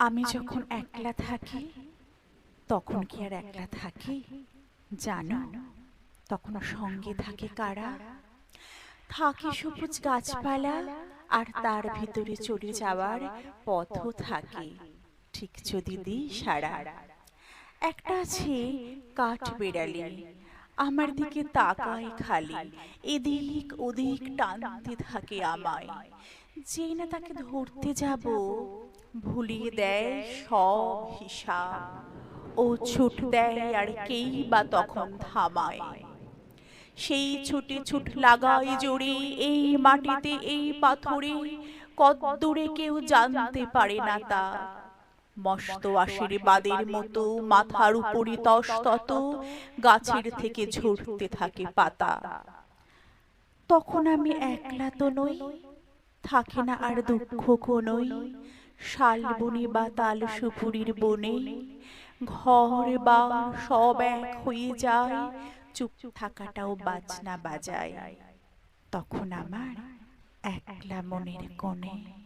আমি যখন একলা থাকি তখন কি আর একলা থাকি? জানো তখন সঙ্গে থাকে কারা? থাকে সবুজ গাছপালা আর তার ভিতরে চলে যাওয়ার পথও থাকে। ঠিক যদি দিই সারা। একটা আছে কাঠ বেড়ালি। আমার দিকে তাকায় খালি। এদিক ওদিক টানতে থাকে আমায়। যেই না তাকে ধরতে যাব ভুলিয়ে দেয় সব হিসাব। ও ছুট দেয় আর কেই বা তখন থামায়। সেই ছুটে ছুট লাগায় জোরে এই মাটিতে এই পাথরে কদ্দূরে কেউ জানতে পারে না তা। মস্ত আশীর্বাদের মতো মাথার উপরে তত গাছের থেকে ঝরতে থাকে পাতা। তখন আমি একলা তো নই। থাকে না আর দুঃখ কোনই শালবনি বা তাল সুপুরীর বনে ঘর বা সব এক হয়ে যায় চুপ থাকাটাও বাজনা বাজায়। তখন আমার একলা মনের কোণে